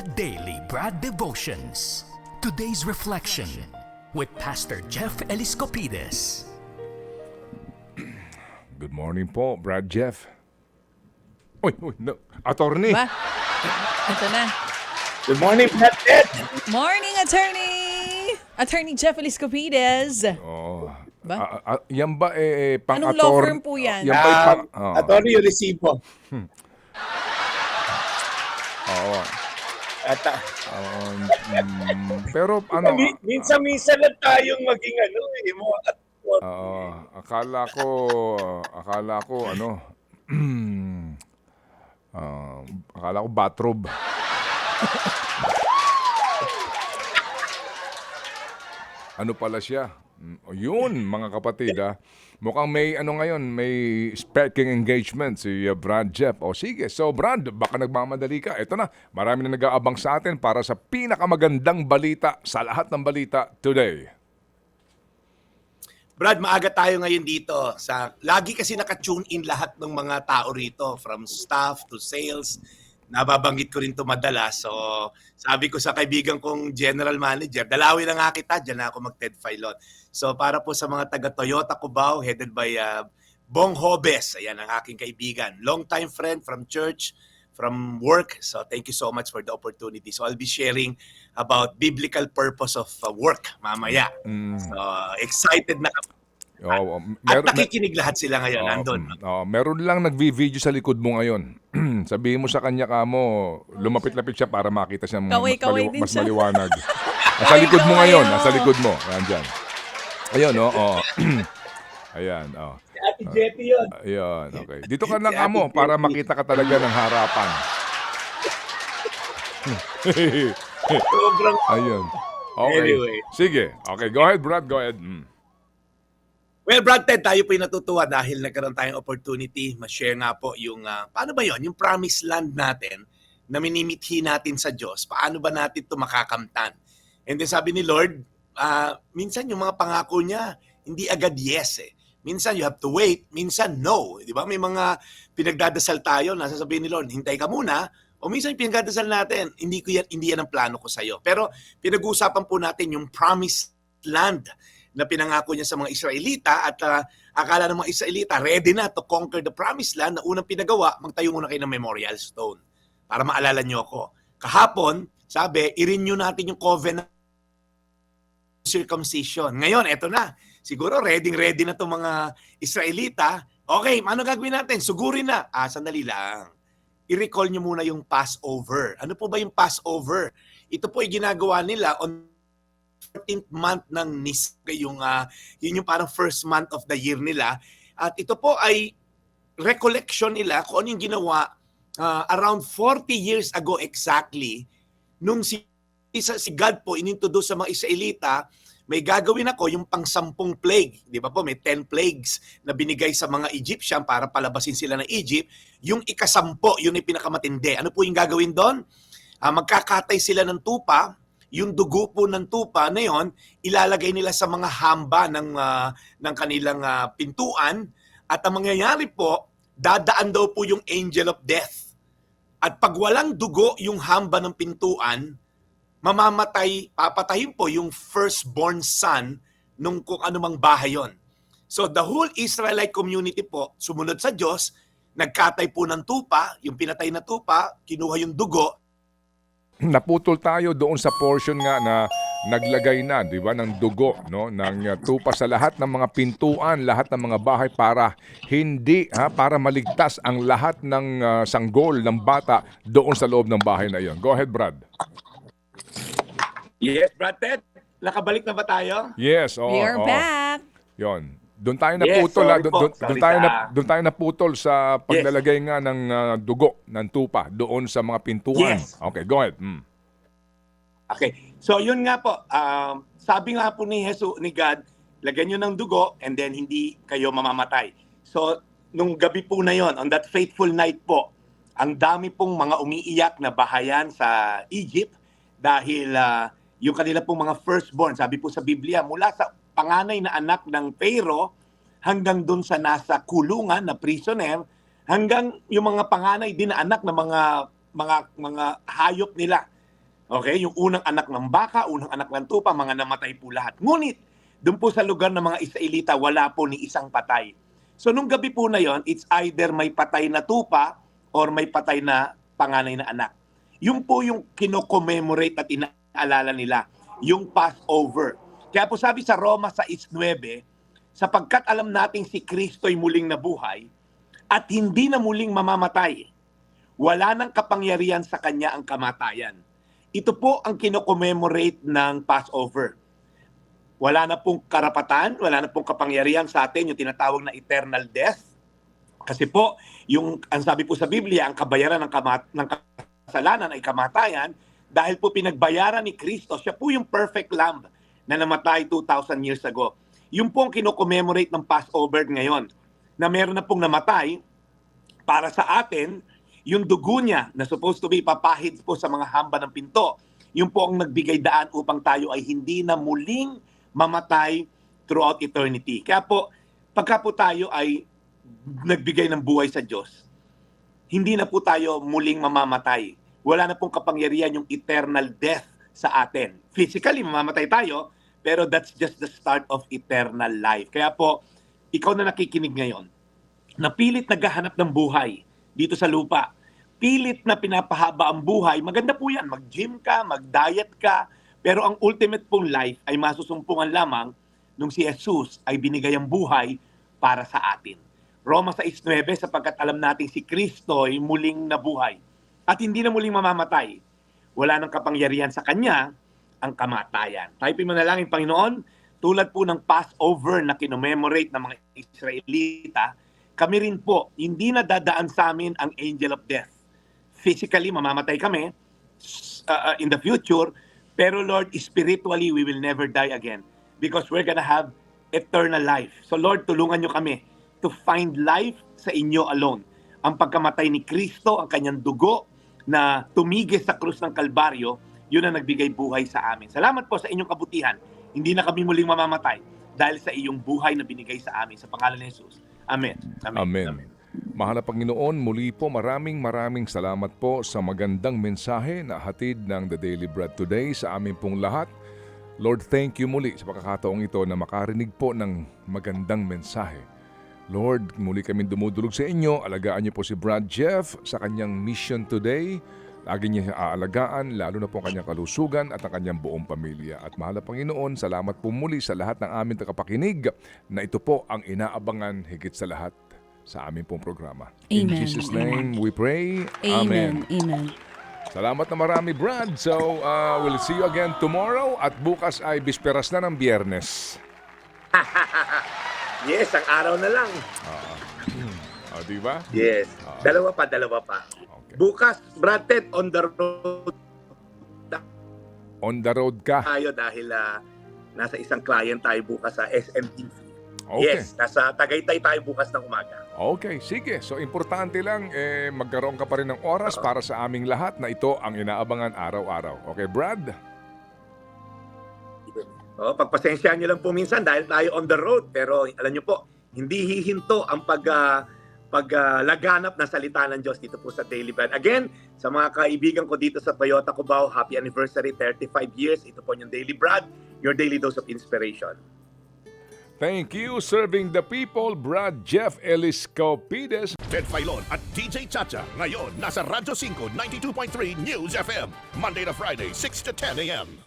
the Daily Brad Devotions. Today's reflection with Pastor Jeff Eliscopides. Good morning po, Brad Jeff. Uy, uy, no. Attorney. Ba? Ito na. Good morning, Brad Ted. Morning, attorney! Attorney Jeff Eliscopides. Oh. Ba? Ah, ah, yan ba eh, pang Anong law firm po yan? Yan ba eh, pang... Um, oh, Attorney Recibo. oo. At uh, Um, mm, pero ano... mi- minsan-minsan lang tayong maging ano, eh, mo at Oo, akala ko, akala ko ano, ah, akala ko bathrobe. ano pala siya? Mm, Yun, mga kapatid ah. Mukhang may ano ngayon, may speaking engagement si uh, Brad Jeff. O sige, so Brad, baka nagmamadali ka. Ito na, marami na nag-aabang sa atin para sa pinakamagandang balita sa lahat ng balita today. Brad, maaga tayo ngayon dito. Sa lagi kasi naka-tune in lahat ng mga tao rito from staff to sales. Nababanggit ko rin to madalas. So, sabi ko sa kaibigan kong general manager, dalawin na nga kita, dyan na ako mag-TED Filon. So, para po sa mga taga Toyota Cubao, headed by uh, Bong Hobes, ayan ang aking kaibigan. Long time friend from church, from work. So, thank you so much for the opportunity. So, I'll be sharing about biblical purpose of uh, work mamaya. So, excited na ako. Oo, At meron- nakikinig lahat sila ngayon, Oo, nandun. mm, oo, meron lang nagvi-video sa likod mo ngayon. Sabihin mo sa kanya ka mo, lumapit-lapit siya para makita siya mas, Kaway-kaway maliw- din mas siya. maliwanag. nasa likod mo ngayon, Kaway-kaway, nasa likod mo. Ayan dyan. Ayun, oo. oo. Ayan, oh. Si Ate Jetty yun. Ayun, okay. Dito ka lang Si amo para makita ka talaga ng harapan. Sobrang... Ayun. Okay. Anyway. Sige. Okay, go ahead, Brad. Go ahead. Mm. Well, Brad Ted, tayo po natutuwa dahil nagkaroon tayong opportunity ma-share nga po yung, ah, paano ba yon yung promised land natin na minimithi natin sa Diyos. Paano ba natin ito makakamtan? And then sabi ni Lord, ah, minsan yung mga pangako niya, hindi agad yes eh. Minsan you have to wait, minsan no. Di ba? May mga pinagdadasal tayo na sasabihin ni Lord, hintay ka muna. O minsan pinagdadasal natin, hindi, ko yan, hindi yan ang plano ko sa'yo. Pero pinag-uusapan po natin yung promised land na pinangako niya sa mga Israelita at ah, akala ng mga Israelita ready na to conquer the promised land na unang pinagawa, magtayo muna kayo ng memorial stone para maalala niyo ako. Kahapon, sabi, i-renew natin yung covenant circumcision. Ngayon, eto na. Siguro ready-ready na itong mga Israelita. Okay, ano gagawin natin? Sugurin na. Ah, sandali lang. I-recall nyo muna yung Passover. Ano po ba yung Passover? Ito po ay ginagawa nila on 14th month ng Nis, yung, ah, yun yung parang first month of the year nila. At ito po ay recollection nila kung ano yung ginawa ah, around 40 years ago exactly nung si isa si God po inintroduce sa mga Israelita may gagawin ako yung pangsampung plague. Di ba po, may 10 plagues na binigay sa mga Egyptian para palabasin sila ng Egypt. Yung ikasampo, yun yung pinakamatindi. Ano po yung gagawin doon? Ah, magkakatay sila ng tupa, yung dugo po ng tupa na yon ilalagay nila sa mga hamba ng ah, ng kanilang ah, pintuan. At ang mangyayari po dadaan daw po yung angel of death. At pag walang dugo yung hamba ng pintuan mamamatay papatayin po yung firstborn son nung kung anumang bahay yon so the whole Israelite community po sumunod sa Diyos nagkatay po ng tupa yung pinatay na tupa kinuha yung dugo naputol tayo doon sa portion nga na naglagay na, 'di ba, ng dugo, no, ng uh, tupa sa lahat ng mga pintuan, lahat ng mga bahay para hindi ha, para maligtas ang lahat ng uh, sanggol ng bata doon sa loob ng bahay na 'yon. Go ahead, Brad. Yes, Brad Ted. Nakabalik na ba tayo? Yes, oo. We are oo. back. 'Yon. Doon tayo Yes, naputol, ah. doon, doon, doon tayo na, doon tayo naputol sa paglalagay nga ng uh, dugo ng tupa doon sa mga pintuan. Yes. Okay, go ahead. Mm. Okay. So yun nga po, um, sabi nga po ni Jesus, ni God, lagyan nyo ng dugo and then hindi kayo mamamatay. So nung gabi po na yon, on that faithful night po, ang dami pong mga umiiyak na bahayan sa Egypt dahil ah, yung kanila pong mga firstborn, sabi po sa Biblia, mula sa panganay na anak ng Pharaoh hanggang dun sa nasa kulungan na prisoner, hanggang yung mga panganay din na anak ng mga mga mga hayop nila Okay, yung unang anak ng baka, unang anak ng tupa, mga namatay po lahat. Ngunit, doon po sa lugar ng mga Israelita, wala po ni isang patay. So nung gabi po na yon, it's either may patay na tupa or may patay na panganay na anak. Yun po yung kino-commemorate at inaalala nila, yung Passover. Kaya po sabi sa Roma sa 6.9, sapagkat alam nating si Kristo'y muling nabuhay at hindi na muling mamamatay, wala nang kapangyarihan sa kanya ang kamatayan. Ito po ang kino-commemorate ng Passover. Wala na pong karapatan, wala na pong kapangyarihan sa atin, yung tinatawag na eternal death. Kasi po, yung ang sabi po sa Biblia, ang kabayaran ng, kamat, ng kasalanan ay kamatayan dahil po pinagbayaran ni Kristo. Siya po yung perfect lamb na namatay 2,000 years ago. Yung po ang kino-commemorate ng Passover ngayon na meron na pong namatay para sa atin, yung dugo niya na supposed to be papahid po sa mga hamba ng pinto, yung po ang nagbigay daan upang tayo ay hindi na muling mamatay throughout eternity. Kaya po, pagka po tayo ay nagbigay ng buhay sa Diyos, hindi na po tayo muling mamamatay. Wala na pong kapangyarihan yung eternal death sa atin. Physically, mamamatay tayo, pero that's just the start of eternal life. Kaya po, ikaw na nakikinig ngayon, na pilit naghahanap ng buhay dito sa lupa, pilit na pinapahaba ang buhay, maganda po yan. Mag-gym ka, mag-diet ka, pero ang ultimate pong life ay masusumpungan lamang nung si Jesus ay binigay ang buhay para sa atin. Roma 6.9, sapagkat alam natin si Kristo ay muling nabuhay at hindi na muling mamamatay. Wala nang kapangyarihan sa Kanya ang kamatayan. Tayo manalangin, Panginoon, tulad po ng Passover na kinomemorate ng mga Israelita, kami rin po, hindi na dadaan sa amin ang angel of death. Physically, mamamatay kami uh, uh, in the future, pero Lord, spiritually, we will never die again because we're gonna have eternal life. So Lord, tulungan nyo kami to find life sa inyo alone. Ang pagkamatay ni Kristo, ang kanyang dugo na tumigis sa krus ng Kalbaryo, yun ang nagbigay buhay sa amin. Salamat po sa inyong kabutihan. Hindi na kami muling mamamatay dahil sa iyong buhay na binigay sa amin. Sa pangalan ni Jesus. Amen. Amen. Mahal na Panginoon, muli po maraming maraming salamat po sa magandang mensahe na hatid ng The Daily Bread today sa amin pong lahat. Lord, thank you muli sa pagkakataong ito na makarinig po ng magandang mensahe. Lord, muli kami dumudulog sa inyo. Alagaan niyo po si Brad Jeff sa kanyang mission today. Lagi niya aalagaan, lalo na po ang kanyang kalusugan at ang kanyang buong pamilya. At mahal na Panginoon, salamat po muli sa lahat ng aming tagapakinig na ito po ang inaabangan higit sa lahat sa aming pong programa. In Amen. Jesus' name we pray. Amen. Amen. Salamat na marami, Brad. So, uh, we'll see you again tomorrow at bukas ay bisperas na ng biyernes. Yes, ang araw na lang. O, di ba? Yes. Dalawa pa, dalawa pa. Okay. Bukas, Brad Ted, on the road On the road ka. tayo dahil ah, nasa isang client tayo bukas sa SMTV. Okay. Yes, nasa Tagaytay tayo bukas ng umaga. Okay, sige. So, importante lang, eh, magkaroon ka pa rin ng oras para sa aming lahat na ito ang inaabangan araw-araw. Okay, Brad? Oh, pagpasensyahan niyo lang po minsan dahil tayo on the road. Pero alam niyo po, hindi hihinto ang pag ah, pag ah, laganap na salita ng Diyos dito po sa Daily Bread. Again, sa mga kaibigan ko dito sa Toyota Cubao, happy anniversary, 35 years. Ito po yung Daily Bread, your daily dose of inspiration. Thank you, serving the people, Brad Jeff Eliscopides. Ted Filon at DJ Chacha. Ngayon, nasa Radyo 5, 92.3 News FM. Monday to Friday, 6 to 10 a.m.